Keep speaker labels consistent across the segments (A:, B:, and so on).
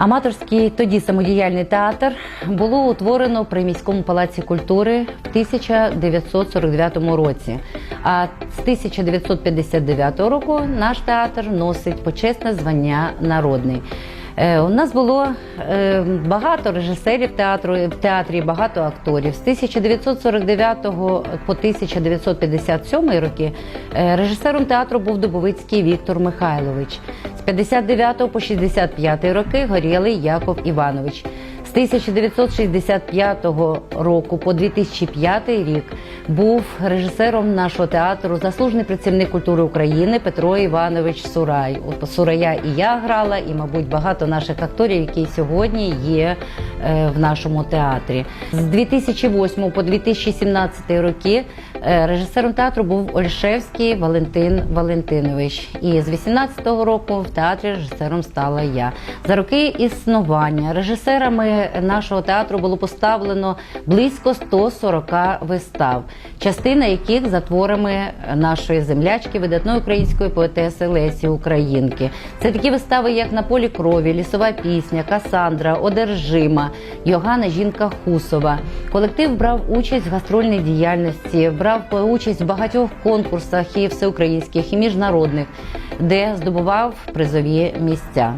A: Аматорський тоді самодіяльний театр було утворено при міському палаці культури в 1949 році. А з 1959 року наш театр носить почесне звання народний. Е, У нас було е, багато режисерів театру в театрі, багато акторів. З 1949 по 1957 роки е, режисером театру був Дубовицький Віктор Михайлович. З 59 по 65 роки горілий Яков Іванович. З 1965 року по 2005 рік був режисером нашого театру заслужений працівник культури України Петро Іванович Сурай. От Сурая і я грала, і, мабуть, багато наших акторів, які сьогодні є е, в нашому театрі. З 2008 по 2017 роки е, режисером театру був Ольшевський Валентин Валентинович. І з 2018 року в театрі режисером стала я. За роки існування режисерами нашого театру було поставлено близько 140 вистав, частина яких за творами нашої землячки, видатної української поетеси Лесі Українки. Це такі вистави, як на полі крові, лісова пісня, Касандра, Одержима, Йогана Жінка Хусова. Колектив брав участь в гастрольній діяльності, брав участь в багатьох конкурсах і всеукраїнських, і міжнародних, де здобував призові місця.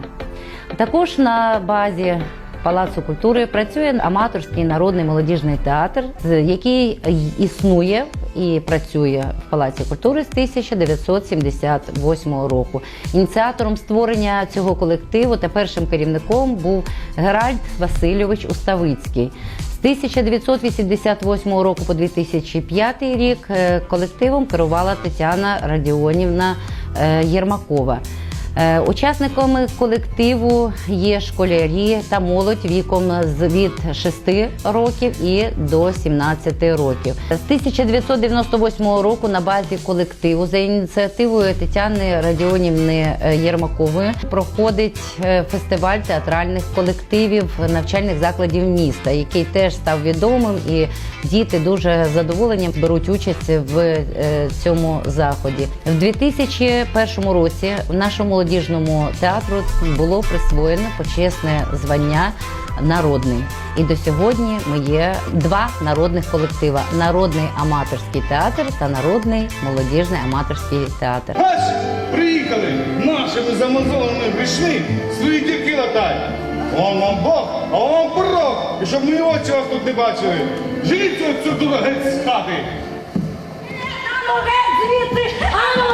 A: Також на базі Палацу культури працює аматорський народний молодіжний театр, який існує і працює в Палаці культури з 1978 року. Ініціатором створення цього колективу та першим керівником був Геральд Васильович Уставицький. З 1988 року по 2005 рік е, колективом керувала Тетяна Радіонівна е, Єрмакова. Е, Учасниками колективу є школярі та молодь віком від 6 років і до 17 років. З 1998 року на базі колективу за ініціативою Тетяни Радіонівни е, Єрмакової проходить е, фестиваль театральних колективів навчальних закладів міста, який теж став відомим, і діти дуже з задоволенням беруть участь в цьому заході. В 2001 році в нашому молодіжному театру було присвоєно почесне звання народний. І до сьогодні ми є два народних колектива: народний аматорський театр та народний молодіжний аматорський театр.
B: Ось приїхали, нашими замазованими прийшли, свої дірки латають. Он вам Бог, а вам порог, і щоб мої очі вас тут не бачили. Живіть цю дура геть з хати.
C: Ану геть звідси! Ану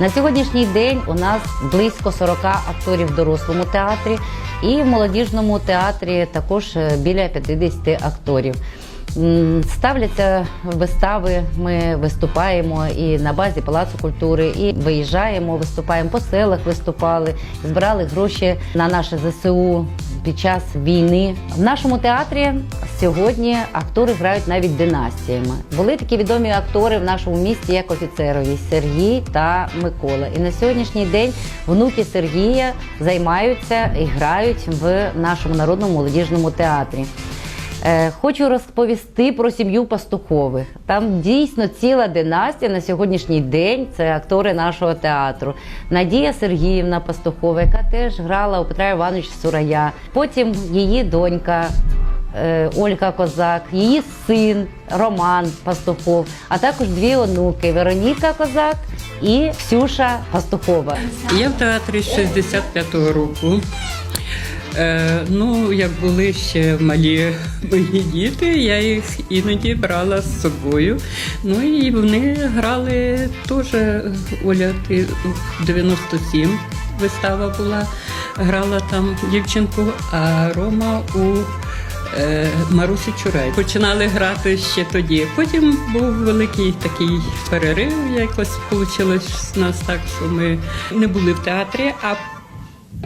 A: На сьогоднішній день у нас близько 40 акторів в дорослому театрі, і в молодіжному театрі також е, біля 50 акторів. Ставляться вистави, ми виступаємо і на базі Палацу культури, і виїжджаємо, виступаємо по селах, виступали, збирали гроші на наше ЗСУ під час війни. В нашому театрі сьогодні актори грають навіть династіями. Були такі відомі актори в нашому місті, як офіцерові Сергій та Микола. І на сьогоднішній день внуки Сергія займаються і грають в нашому народному молодіжному театрі. Е, Хочу розповісти про сім'ю Пастухових. Там дійсно ціла династія на сьогоднішній день. Це актори нашого театру. Надія Сергіївна Пастухова, яка теж грала у Петра Івановича Сурая. Потім її донька е, Ольга Козак, її син Роман Пастухов, а також дві онуки Вероніка Козак і Ксюша Пастухова.
D: Я в театрі з 65-го року. Е, ну, як були ще малі мої діти, я їх іноді брала з собою. Ну і вони грали теж Оля ти в 97 вистава була, грала там дівчинку, а Рома у е, Марусі Чурай. Починали грати ще тоді. Потім був великий такий перерив. Якось вийшло у нас так, що ми не були в театрі, а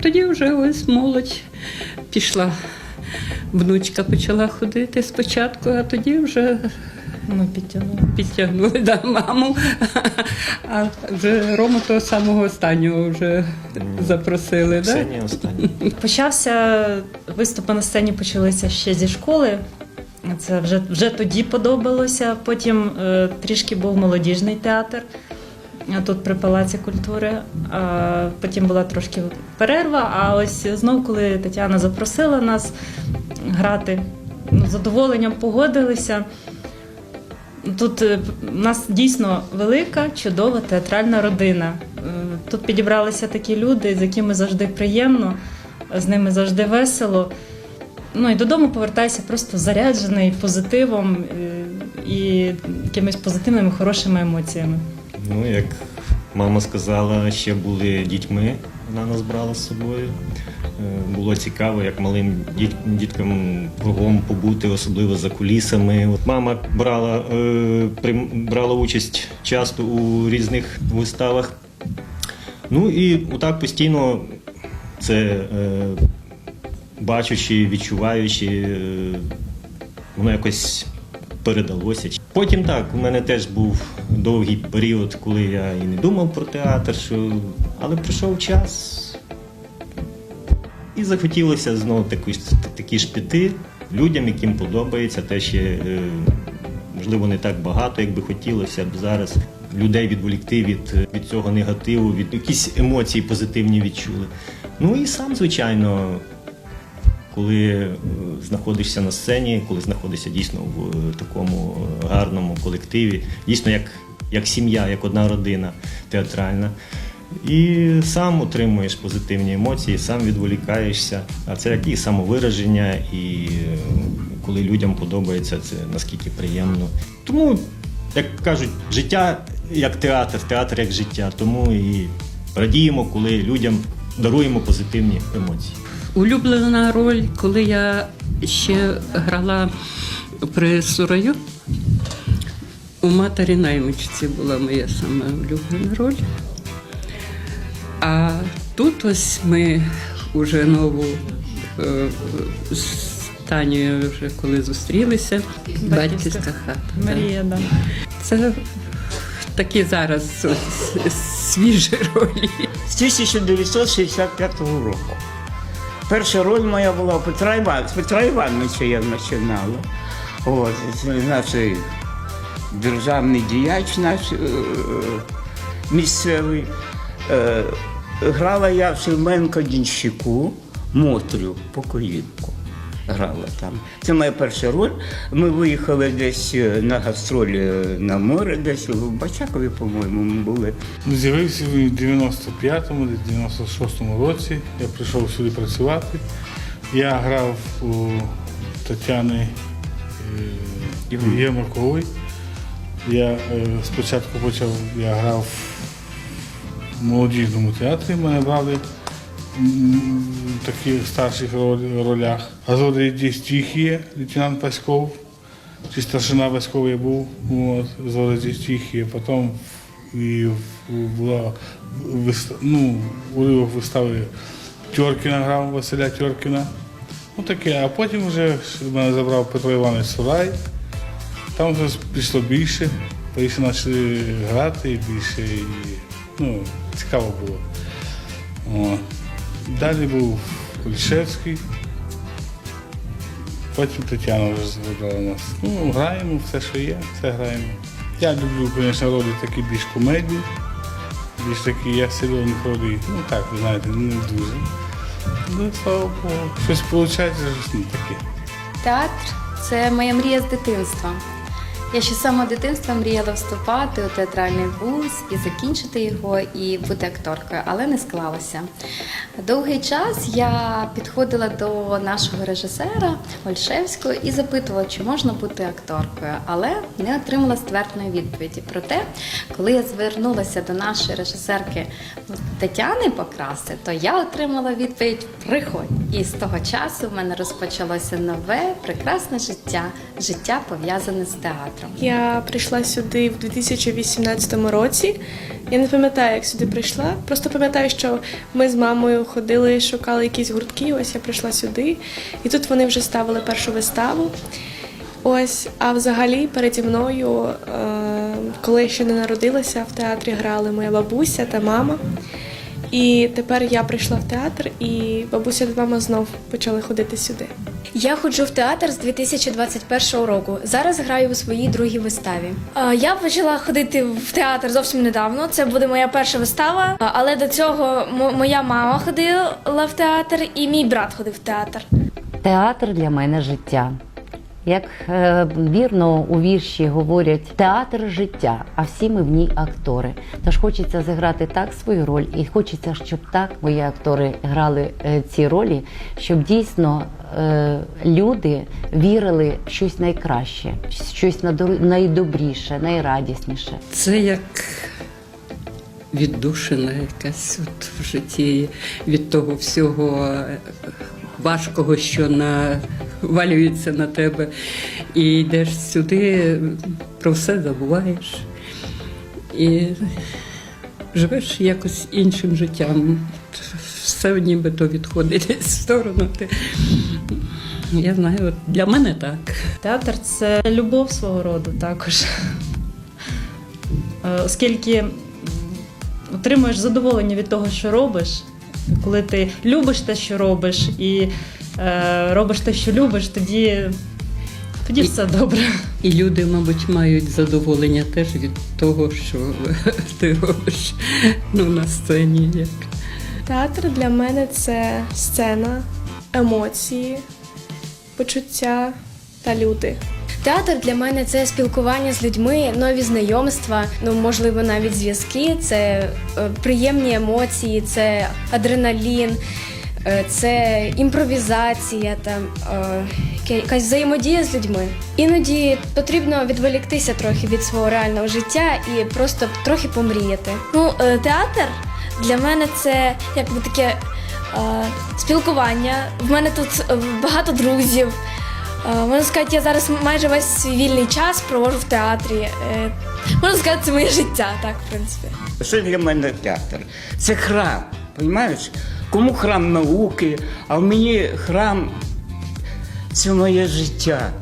D: тоді вже ось молодь пішла. Внучка почала ходити спочатку, а тоді вже
E: Ми підтягнули.
D: підтягнули да, маму. А вже Рому того самого останнього вже запросили. Да?
E: Почався виступи на сцені почалися ще зі школи. Це вже, вже тоді подобалося. Потім е, трішки був молодіжний театр. Тут при Палаці культури. Потім була трошки перерва. А ось знов, коли Тетяна запросила нас грати, ну, з задоволенням погодилися. Тут е, у нас дійсно велика, чудова театральна родина. Е, Тут підібралися такі люди, з якими завжди приємно, з ними завжди весело. Ну і додому повертайся просто заряджений позитивом е, і якимись позитивними, хорошими емоціями.
F: Ну, як мама сказала, ще були дітьми, вона нас брала з собою. Е, Було цікаво, як малим діт- діткам кругом побути, особливо за кулісами. От мама брала, е, прим- брала участь часто у різних виставах. Ну і отак постійно це е, бачучи, відчуваючи, е, воно якось передалося. Потім так, у мене теж був довгий період, коли я і не думав про театр, що... але прийшов час. І захотілося знову таку, ж- такі ж піти людям, яким подобається, те ще можливо не так багато, як би хотілося б зараз. Людей відволікти від, від цього негативу, від якісь емоції позитивні відчули. Ну і сам, звичайно, коли е, знаходишся на сцені, коли знаходишся дійсно в е, такому е, гарному колективі, дійсно як, як сім'я, як одна родина театральна. І сам отримуєш позитивні емоції, сам відволікаєшся. А це як і самовираження, і коли людям подобається, це наскільки приємно. Тому, як кажуть, життя як театр, театр як життя. Тому і радіємо, коли людям даруємо позитивні емоції.
D: Улюблена роль, коли я ще грала при Сураю. У матері наймичці була моя саме улюблена роль. А тут ось ми вже нову е, з Танією вже коли зустрілися.
E: Батьківська
D: Батьківська хата.
E: Марія, да.
D: Це такі зараз ось свіжі ролі.
G: з 1965 року. Перша роль моя була Петра Івановича. З Петра Івановича я починала. От, наш державний діяч наш е, місцевий. Е, грала я в Шевменко Дінщику, Мотрю, покоївку. Грала там. Це моя перша роль. Ми виїхали десь е, на гастролі на море, десь в Бачакові, по-моєму, ми були.
B: З'явився в 95-му, 96-му році. Я прийшов сюди працювати. Я грав у Тетяни е, Ємакової. Я е, спочатку почав, я грав в молодіжному театрі, мене брали в таких старших ролях. А згодом стихія, лейтенант Паськов, чи старшина Васьков я був, от, згодом стихія. Потім і була ну, уривок вистави Тьоркіна грав Василя Тьоркіна. Ну таке, а потім вже мене забрав Петро Іванович Сурай. Там вже пішло більше, більше почали грати більше і, ну, цікаво було. О. Далі був Кульшевський, потім Тетяна вже забрала нас. Ну, граємо, все, що є, все граємо. Я люблю, звісно, ролі такі більш комедні, більш такі я серйозних ролі. Ну так, ви знаєте, не дуже. Ну, слава Богу, щось виходить, щось не таке.
H: Театр це моя мрія з дитинства. Я ще з самого дитинства мріяла вступати у театральний вуз і закінчити його, і бути акторкою, але не склалося. Довгий час я підходила до нашого режисера Ольшевського і запитувала, чи можна бути акторкою, але не отримала ствердної відповіді. Проте, коли я звернулася до нашої режисерки Тетяни Покраси, то я отримала відповідь Приходь. І з того часу в мене розпочалося нове прекрасне життя, життя пов'язане з театром.
I: Я прийшла сюди в 2018 році. Я не пам'ятаю, як сюди прийшла. Просто пам'ятаю, що ми з мамою ходили, шукали якісь гуртки. Ось я прийшла сюди, і тут вони вже ставили першу виставу. Ось, а взагалі переді мною, е, коли я ще не народилася, в театрі грали моя бабуся та мама. І тепер я прийшла в театр, і бабуся та мама знов почали ходити сюди.
J: Я ходжу в театр з 2021 року. Зараз граю у своїй другій виставі. Я почала ходити в театр зовсім недавно. Це буде моя перша вистава. Але до цього мо- моя мама ходила в театр, і мій брат ходив в театр.
A: Театр для мене життя. Як е, вірно у вірші говорять, театр життя, а всі ми в ній актори. Тож хочеться зіграти так свою роль, і хочеться, щоб так мої актори грали е, ці ролі, щоб дійсно е, люди вірили в щось найкраще, щось найдобріше, найрадісніше.
D: Це як віддушина якась от в житті від того всього важкого, що навалюється на тебе. І йдеш сюди, про все забуваєш. І живеш якось іншим життям. Все нібито відходить в сторону. Ти... Я знаю, для мене так.
E: Театр це любов свого роду також. Е, Оскільки отримуєш задоволення від того, що робиш, коли ти любиш те, що робиш, і робиш те, що любиш, тоді, тоді все добре.
D: І люди, мабуть, мають задоволення теж від того, що ти робиш ну, на сцені. Як.
I: Театр для мене це сцена, емоції, почуття та люди.
J: Театр для мене це спілкування з людьми, нові знайомства, ну можливо навіть зв'язки, це е, приємні емоції, це адреналін, е, це імпровізація, там е, якась взаємодія з людьми. Іноді потрібно відволіктися трохи від свого реального життя і просто трохи помріяти. Ну, е, театр для мене це якби таке е, спілкування. В мене тут е, багато друзів. Е, Можна сказати, я зараз майже весь свій вільний час проводжу в театрі. Е, Можна сказати, це моє життя, так, в принципі.
G: Що для мене театр? Це храм, розумієш? Кому храм науки, а в мені храм це моє життя.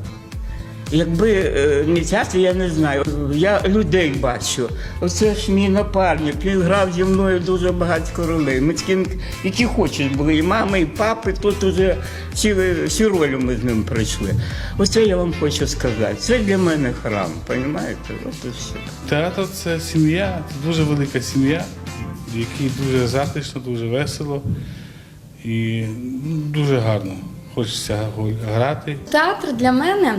G: Якби е, не театр, я не знаю. Я людей бачу. Оце ж мій напарник, він грав зі мною дуже багато ролей. Ми ким, які хочеш були, і мами, і папи, тут уже всі, всі ролі ми з ним пройшли. Оце я вам хочу сказати. Це для мене храм, розумієте? От і все.
B: Театр це сім'я, це дуже велика сім'я, в якій дуже затишно, дуже весело і дуже гарно. Хочеться грати.
H: Театр для мене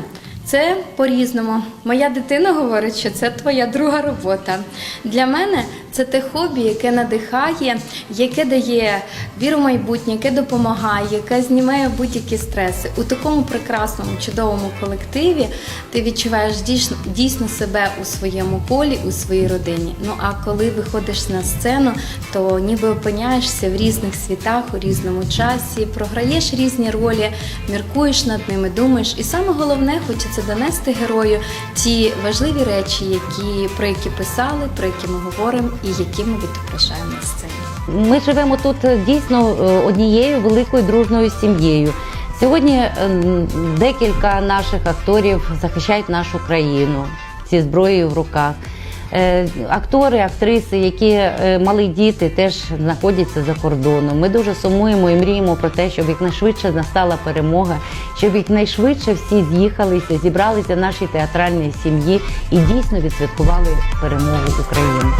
H: це по-різному. Моя дитина говорить, що це твоя друга робота. Для мене це те хобі, яке надихає, яке дає віру в майбутнє, яке допомагає, яке знімає будь-які стреси. У такому прекрасному, чудовому колективі ти відчуваєш дійсно, дійсно себе у своєму колі, у своїй родині. Ну а коли виходиш на сцену, то ніби опиняєшся в різних світах, у різному часі, програєш різні ролі, міркуєш над ними, думаєш. І саме головне, хочеться донести герою ті важливі речі, які, про які писали, про які ми говоримо і які ми відображаємо на сцені.
A: Ми живемо тут е, дійсно е, однією великою дружною сім'єю. Сьогодні е, декілька наших акторів захищають нашу країну зі зброєю в руках. Актори, актриси, які мали діти, теж знаходяться за кордоном. Ми дуже сумуємо і мріємо про те, щоб якнайшвидше настала перемога, щоб якнайшвидше всі з'їхалися, зібралися нашій театральній сім'ї і дійсно відсвяткували перемогу України.